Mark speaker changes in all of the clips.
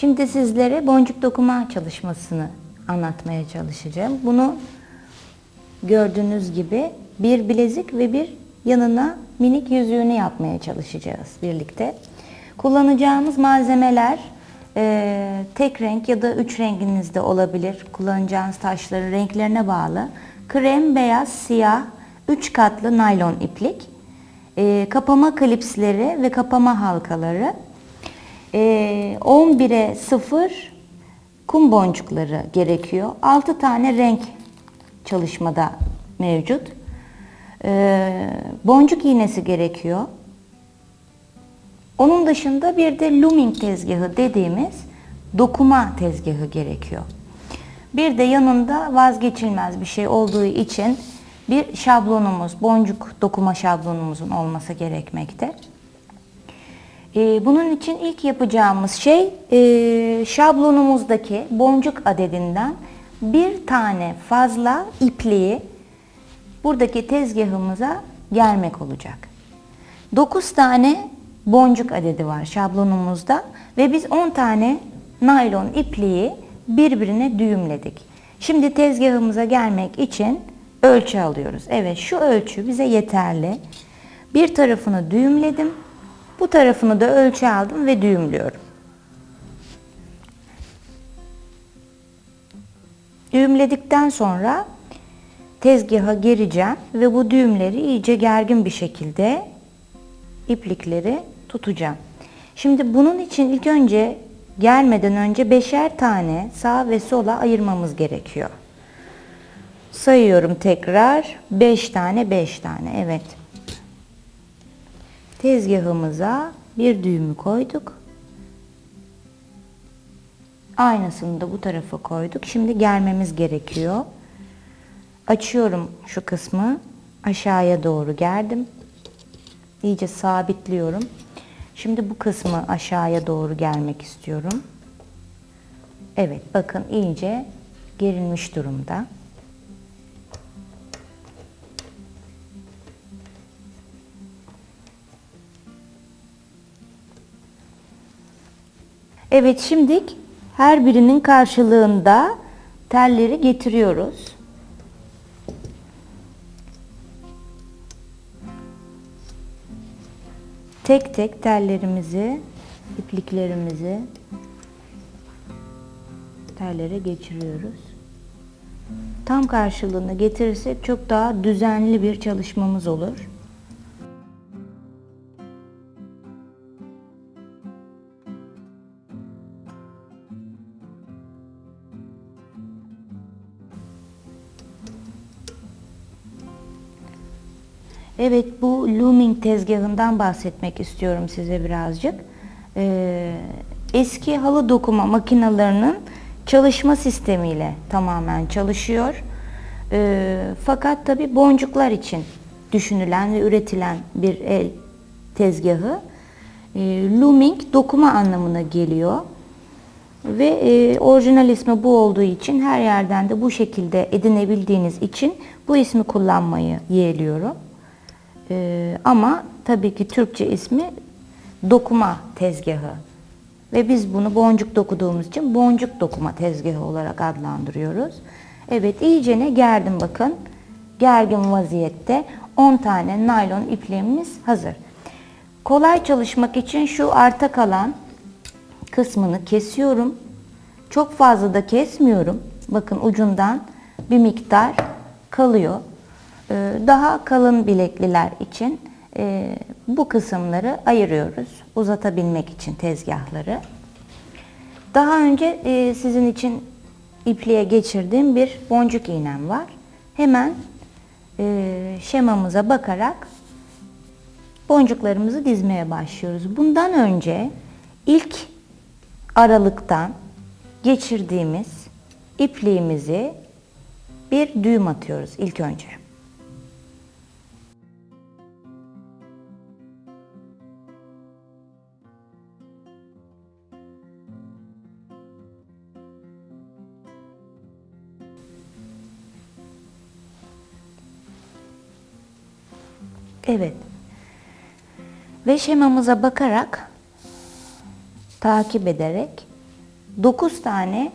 Speaker 1: Şimdi sizlere boncuk dokuma çalışmasını anlatmaya çalışacağım. Bunu gördüğünüz gibi bir bilezik ve bir yanına minik yüzüğünü yapmaya çalışacağız birlikte. Kullanacağımız malzemeler e, tek renk ya da üç renginizde olabilir. Kullanacağınız taşların renklerine bağlı. Krem, beyaz, siyah, üç katlı naylon iplik, e, kapama klipsleri ve kapama halkaları, e, 11'e 0 kum boncukları gerekiyor. 6 tane renk çalışmada mevcut. E, boncuk iğnesi gerekiyor. Onun dışında bir de looming tezgahı dediğimiz dokuma tezgahı gerekiyor. Bir de yanında vazgeçilmez bir şey olduğu için bir şablonumuz, boncuk dokuma şablonumuzun olması gerekmekte. Ee, bunun için ilk yapacağımız şey e, şablonumuzdaki boncuk adedinden bir tane fazla ipliği buradaki tezgahımıza gelmek olacak. 9 tane boncuk adedi var şablonumuzda ve biz 10 tane naylon ipliği birbirine düğümledik. Şimdi tezgahımıza gelmek için ölçü alıyoruz. Evet şu ölçü bize yeterli. Bir tarafını düğümledim. Bu tarafını da ölçü aldım ve düğümlüyorum. Düğümledikten sonra tezgaha gireceğim ve bu düğümleri iyice gergin bir şekilde iplikleri tutacağım. Şimdi bunun için ilk önce gelmeden önce beşer tane sağ ve sola ayırmamız gerekiyor. Sayıyorum tekrar. 5 tane 5 tane evet. Tezgahımıza bir düğümü koyduk. Aynısını da bu tarafa koyduk. Şimdi germemiz gerekiyor. Açıyorum şu kısmı. Aşağıya doğru gerdim. İyice sabitliyorum. Şimdi bu kısmı aşağıya doğru gelmek istiyorum. Evet bakın iyice gerilmiş durumda. Evet şimdi her birinin karşılığında telleri getiriyoruz. Tek tek tellerimizi, ipliklerimizi tellere geçiriyoruz. Tam karşılığını getirirsek çok daha düzenli bir çalışmamız olur. Evet bu looming tezgahından bahsetmek istiyorum size birazcık. Ee, eski halı dokuma makinalarının çalışma sistemiyle tamamen çalışıyor. Ee, fakat tabi boncuklar için düşünülen ve üretilen bir el tezgahı. Ee, looming dokuma anlamına geliyor. Ve e, orijinal ismi bu olduğu için her yerden de bu şekilde edinebildiğiniz için bu ismi kullanmayı yeğliyorum. Ee, ama tabii ki Türkçe ismi dokuma tezgahı. Ve biz bunu boncuk dokuduğumuz için boncuk dokuma tezgahı olarak adlandırıyoruz. Evet iyicene gerdim bakın. Gergin vaziyette 10 tane naylon ipliğimiz hazır. Kolay çalışmak için şu arta kalan kısmını kesiyorum. Çok fazla da kesmiyorum. Bakın ucundan bir miktar kalıyor. Ee, daha kalın bilekliler için e, bu kısımları ayırıyoruz uzatabilmek için tezgahları. Daha önce e, sizin için ipliğe geçirdiğim bir boncuk iğnem var. Hemen e, şemamıza bakarak boncuklarımızı dizmeye başlıyoruz. Bundan önce ilk aralıktan geçirdiğimiz ipliğimizi bir düğüm atıyoruz ilk önce. Evet. Ve şemamıza bakarak takip ederek 9 tane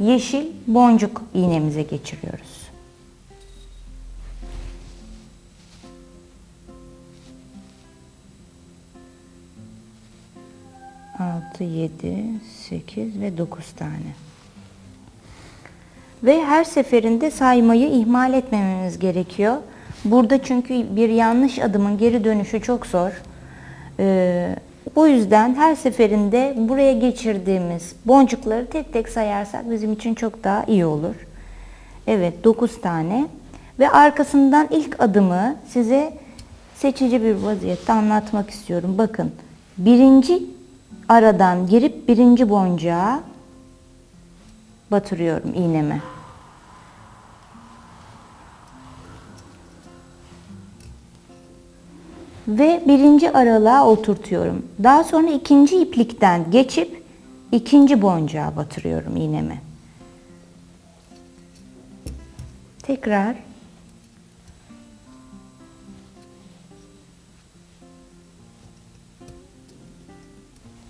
Speaker 1: yeşil boncuk iğnemize geçiriyoruz. Altı, yedi, sekiz ve dokuz tane. Ve her seferinde saymayı ihmal etmememiz gerekiyor. Burada çünkü bir yanlış adımın geri dönüşü çok zor. Ee, o yüzden her seferinde buraya geçirdiğimiz boncukları tek tek sayarsak bizim için çok daha iyi olur. Evet 9 tane ve arkasından ilk adımı size seçici bir vaziyette anlatmak istiyorum. Bakın birinci aradan girip birinci boncuğa batırıyorum iğnemi. Ve birinci aralığa oturtuyorum. Daha sonra ikinci iplikten geçip ikinci boncuğa batırıyorum iğnemi. Tekrar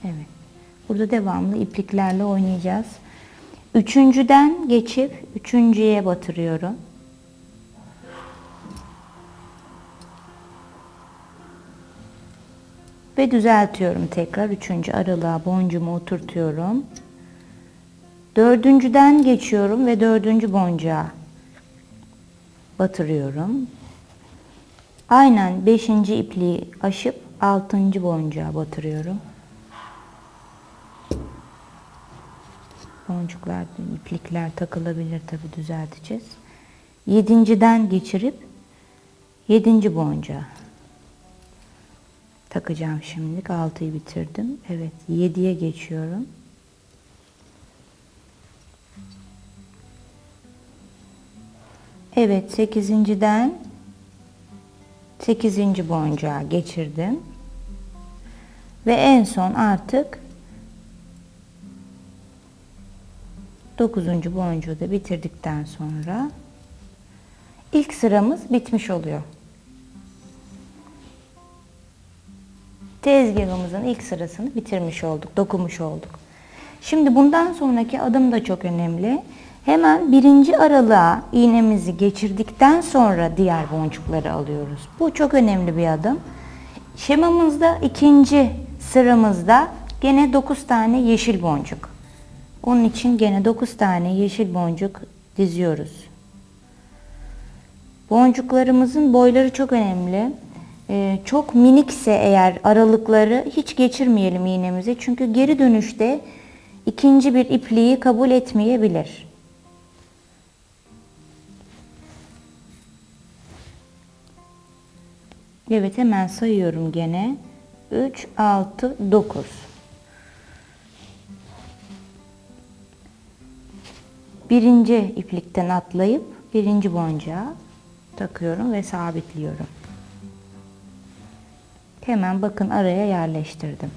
Speaker 1: Evet. Burada devamlı ipliklerle oynayacağız. Üçüncüden geçip üçüncüye batırıyorum. Ve düzeltiyorum tekrar. Üçüncü aralığa boncuğumu oturtuyorum. Dördüncüden geçiyorum ve dördüncü boncuğa batırıyorum. Aynen beşinci ipliği aşıp altıncı boncuğa batırıyorum. Boncuklar, iplikler takılabilir tabi düzelteceğiz. Yedinciden geçirip yedinci boncuğa takacağım şimdilik. Altıyı bitirdim. Evet yediye geçiyorum. Evet sekizinciden sekizinci boncuğa geçirdim. Ve en son artık dokuzuncu boncuğu da bitirdikten sonra ilk sıramız bitmiş oluyor. Tezgahımızın ilk sırasını bitirmiş olduk, dokumuş olduk. Şimdi bundan sonraki adım da çok önemli. Hemen birinci aralığa iğnemizi geçirdikten sonra diğer boncukları alıyoruz. Bu çok önemli bir adım. Şemamızda ikinci sıramızda gene 9 tane yeşil boncuk. Onun için gene 9 tane yeşil boncuk diziyoruz. Boncuklarımızın boyları çok önemli. Ee, çok minikse eğer aralıkları hiç geçirmeyelim iğnemizi. Çünkü geri dönüşte ikinci bir ipliği kabul etmeyebilir. Evet hemen sayıyorum gene. 3, 6, 9. Birinci iplikten atlayıp birinci boncuğa takıyorum ve sabitliyorum. Hemen bakın araya yerleştirdim.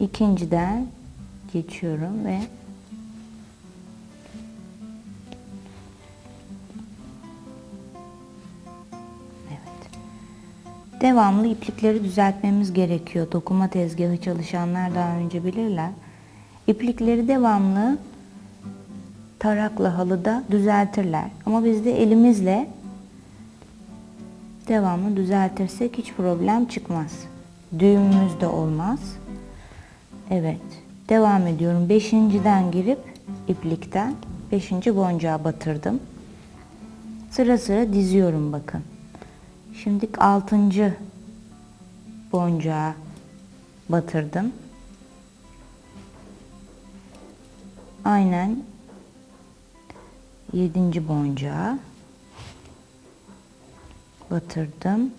Speaker 1: İkinciden geçiyorum ve. Devamlı iplikleri düzeltmemiz gerekiyor. Dokuma tezgahı çalışanlar daha önce bilirler. İplikleri devamlı tarakla halıda düzeltirler. Ama biz de elimizle devamlı düzeltirsek hiç problem çıkmaz. Düğümümüz de olmaz. Evet. Devam ediyorum. Beşinciden girip iplikten beşinci boncuğa batırdım. Sıra sıra diziyorum bakın. Şimdi altıncı boncuğa batırdım. Aynen yedinci boncuğa batırdım.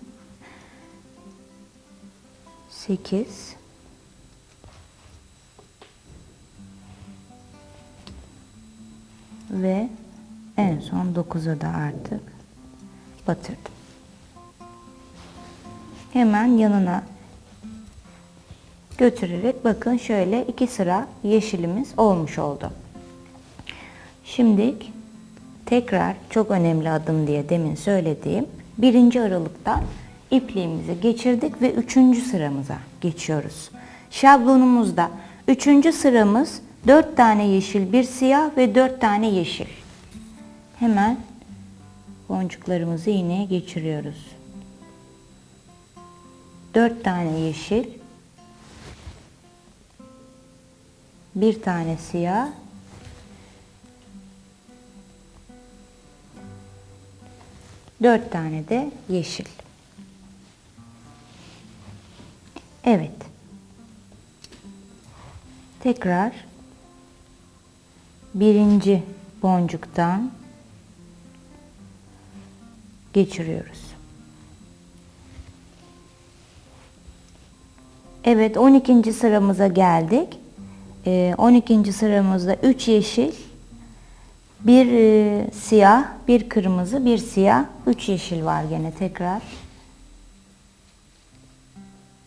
Speaker 1: 8 ve en son 9'a da artık batırdım. Hemen yanına götürerek bakın şöyle iki sıra yeşilimiz olmuş oldu. Şimdi tekrar çok önemli adım diye demin söylediğim birinci aralıktan ipliğimizi geçirdik ve üçüncü sıramıza geçiyoruz. Şablonumuzda üçüncü sıramız 4 tane yeşil, bir siyah ve 4 tane yeşil. Hemen boncuklarımızı iğneye geçiriyoruz. 4 tane yeşil, bir tane siyah, dört tane de yeşil. Evet. Tekrar birinci boncuktan geçiriyoruz. Evet 12. sıramıza geldik. Ee, 12. sıramızda 3 yeşil, bir e, siyah, bir kırmızı, bir siyah, 3 yeşil var gene tekrar.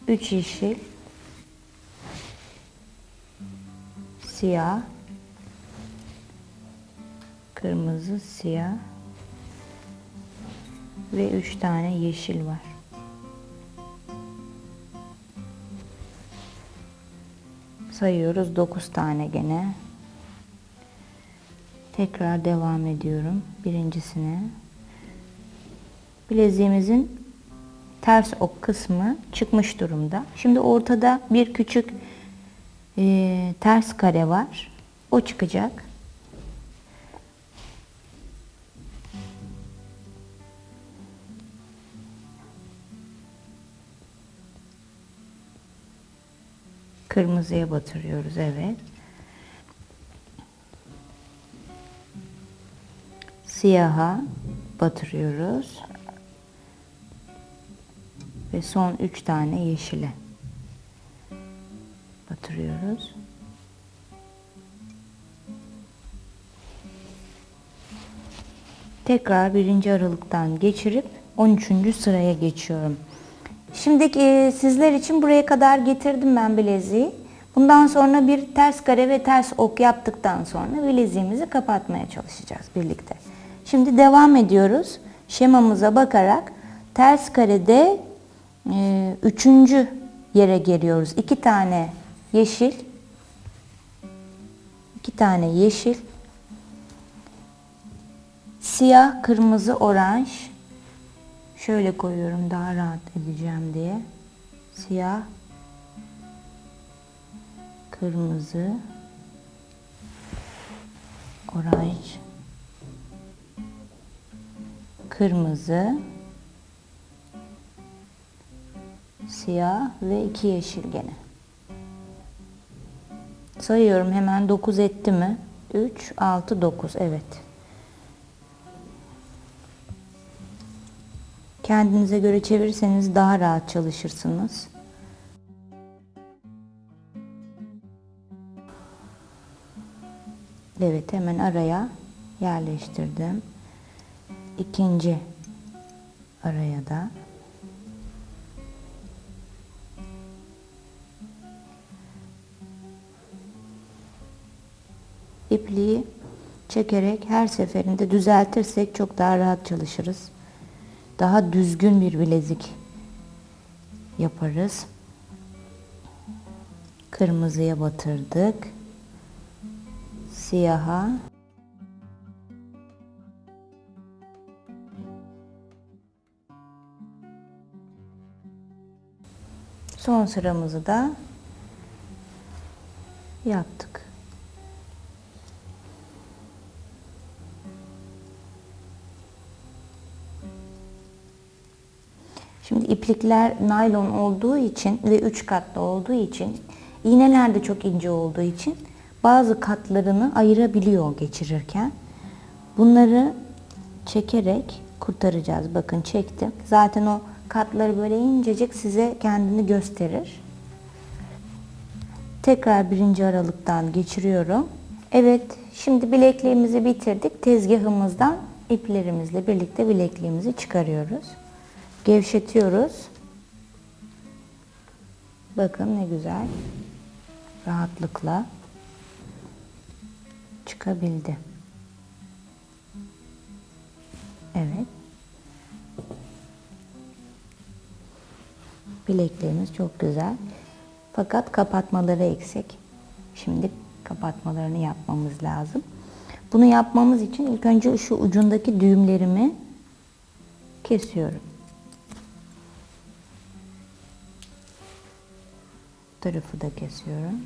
Speaker 1: 3 yeşil, siyah, kırmızı, siyah ve 3 tane yeşil var. Sayıyoruz 9 tane gene. Tekrar devam ediyorum birincisine. Bileziğimizin ters ok kısmı çıkmış durumda. Şimdi ortada bir küçük e, ters kare var. O çıkacak. Kırmızıya batırıyoruz evet. Siyaha batırıyoruz. Ve son üç tane yeşile batırıyoruz. Tekrar birinci aralıktan geçirip 13. sıraya geçiyorum. Şimdi e, sizler için buraya kadar getirdim ben bileziği. Bundan sonra bir ters kare ve ters ok yaptıktan sonra bileziğimizi kapatmaya çalışacağız birlikte. Şimdi devam ediyoruz. Şemamıza bakarak ters karede e, üçüncü yere geliyoruz. İki tane yeşil, iki tane yeşil, siyah, kırmızı, oranj. Şöyle koyuyorum daha rahat edeceğim diye. Siyah, kırmızı, oranj, kırmızı, siyah ve iki yeşil gene. Sayıyorum hemen 9 etti mi? 3, 6, 9 evet. Kendinize göre çevirirseniz daha rahat çalışırsınız. Evet hemen araya yerleştirdim. İkinci araya da ipliği çekerek her seferinde düzeltirsek çok daha rahat çalışırız. Daha düzgün bir bilezik yaparız. Kırmızıya batırdık. Siyaha Son sıramızı da yaptık. Şimdi iplikler naylon olduğu için ve üç katlı olduğu için iğneler de çok ince olduğu için bazı katlarını ayırabiliyor geçirirken. Bunları çekerek kurtaracağız. Bakın çektim. Zaten o katları böyle incecik size kendini gösterir. Tekrar birinci aralıktan geçiriyorum. Evet şimdi bilekliğimizi bitirdik. Tezgahımızdan iplerimizle birlikte bilekliğimizi çıkarıyoruz. Gevşetiyoruz. Bakın ne güzel. Rahatlıkla çıkabildi. Evet. Bileklerimiz çok güzel. Fakat kapatmaları eksik. Şimdi kapatmalarını yapmamız lazım. Bunu yapmamız için ilk önce şu ucundaki düğümlerimi kesiyorum. Tarafı da kesiyorum.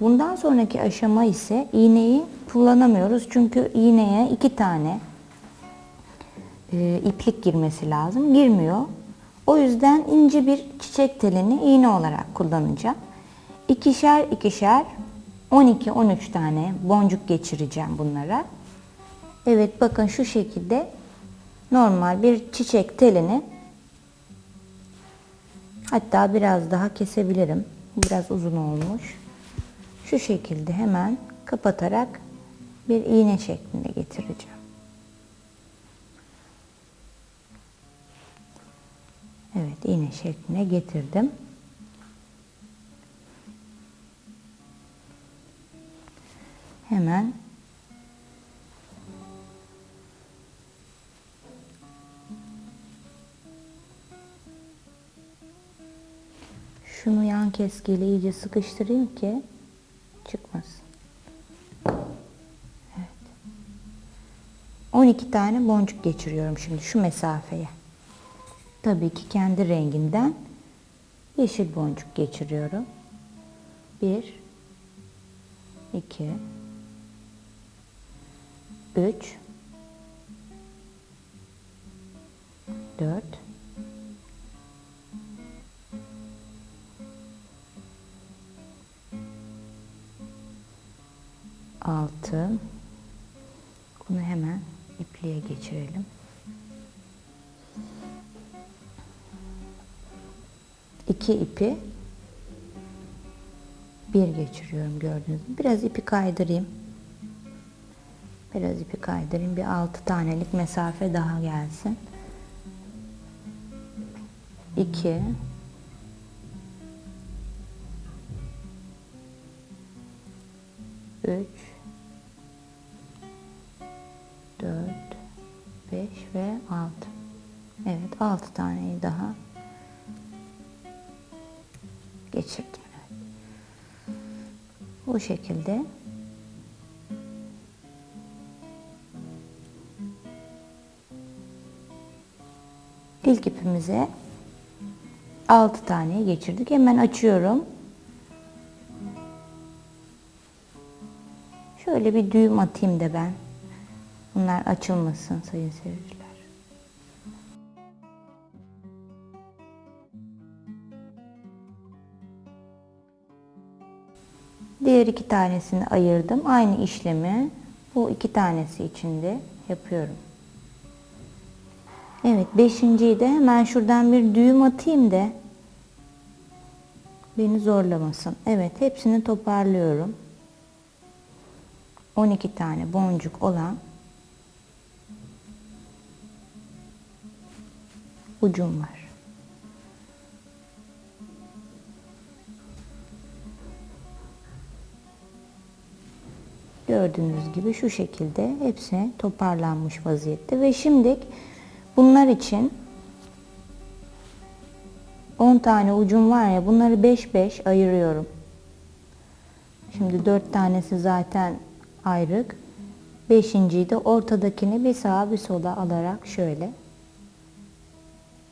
Speaker 1: Bundan sonraki aşama ise iğneyi kullanamıyoruz. Çünkü iğneye iki tane e, iplik girmesi lazım. Girmiyor. O yüzden ince bir çiçek telini iğne olarak kullanacağım. İkişer ikişer 12-13 tane boncuk geçireceğim bunlara. Evet bakın şu şekilde normal bir çiçek telini hatta biraz daha kesebilirim. Biraz uzun olmuş. Şu şekilde hemen kapatarak bir iğne şeklinde getireceğim. Evet iğne şekline getirdim. Hemen şunu yan keskeyle iyice sıkıştırayım ki çıkmasın. Evet. 12 tane boncuk geçiriyorum şimdi şu mesafeye. Tabii ki kendi renginden yeşil boncuk geçiriyorum. 1 2 3 4 6 Bunu hemen ipliğe geçirelim. İki ipi bir geçiriyorum gördüğünüz gibi. Biraz ipi kaydırayım. Biraz ipi kaydırayım. Bir altı tanelik mesafe daha gelsin. 2 3 4 5 ve 6 Evet 6 taneyi daha geçirdim. Bu şekilde ilk ipimize 6 tane geçirdik. Hemen açıyorum. Şöyle bir düğüm atayım da ben. Bunlar açılmasın sayın seyirciler. Diğer iki tanesini ayırdım. Aynı işlemi bu iki tanesi için de yapıyorum. Evet beşinciyi de hemen şuradan bir düğüm atayım da beni zorlamasın. Evet hepsini toparlıyorum. 12 tane boncuk olan ucum var. Gördüğünüz gibi şu şekilde hepsi toparlanmış vaziyette ve şimdi bunlar için 10 tane ucum var ya bunları 5-5 ayırıyorum. Şimdi 4 tanesi zaten ayrık. Beşinciyi de ortadakini bir sağa bir sola alarak şöyle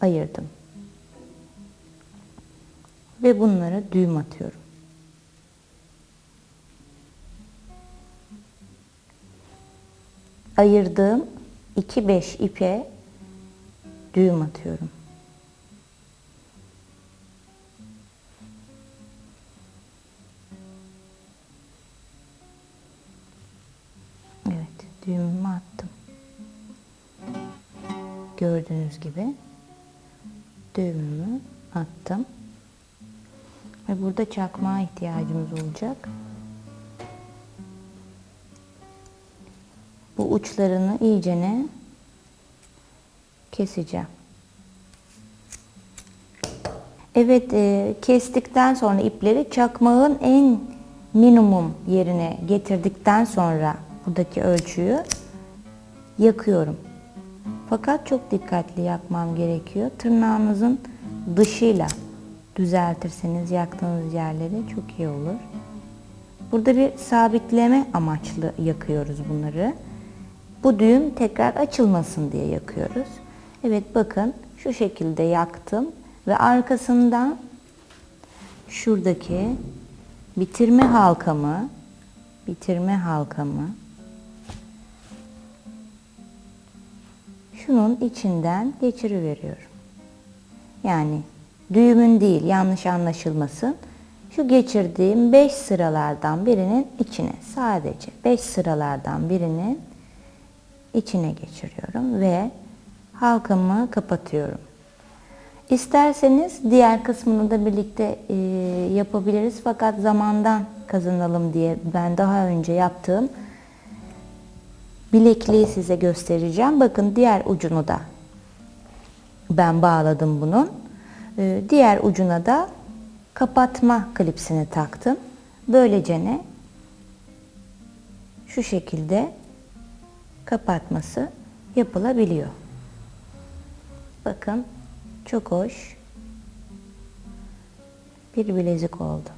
Speaker 1: ayırdım. Ve bunlara düğüm atıyorum. Ayırdığım 2-5 ipe düğüm atıyorum. Evet, düğümümü attım. Gördüğünüz gibi düğümümü attım. Ve burada çakmağa ihtiyacımız olacak. Uçlarını iyicene keseceğim. Evet, e, kestikten sonra ipleri çakmağın en minimum yerine getirdikten sonra buradaki ölçüyü yakıyorum. Fakat çok dikkatli yakmam gerekiyor. Tırnağınızın dışıyla düzeltirseniz yaktığınız yerleri çok iyi olur. Burada bir sabitleme amaçlı yakıyoruz bunları. Bu düğüm tekrar açılmasın diye yakıyoruz. Evet bakın şu şekilde yaktım ve arkasından şuradaki bitirme halkamı bitirme halkamı şunun içinden geçiriveriyorum. Yani düğümün değil yanlış anlaşılmasın. Şu geçirdiğim 5 sıralardan birinin içine sadece 5 sıralardan birinin içine geçiriyorum ve halkamı kapatıyorum. İsterseniz diğer kısmını da birlikte e, yapabiliriz fakat zamandan kazanalım diye ben daha önce yaptığım bilekliği size göstereceğim. Bakın diğer ucunu da ben bağladım bunun. Ee, diğer ucuna da kapatma klipsini taktım. Böylece ne? Şu şekilde kapatması yapılabiliyor. Bakın çok hoş bir bilezik oldu.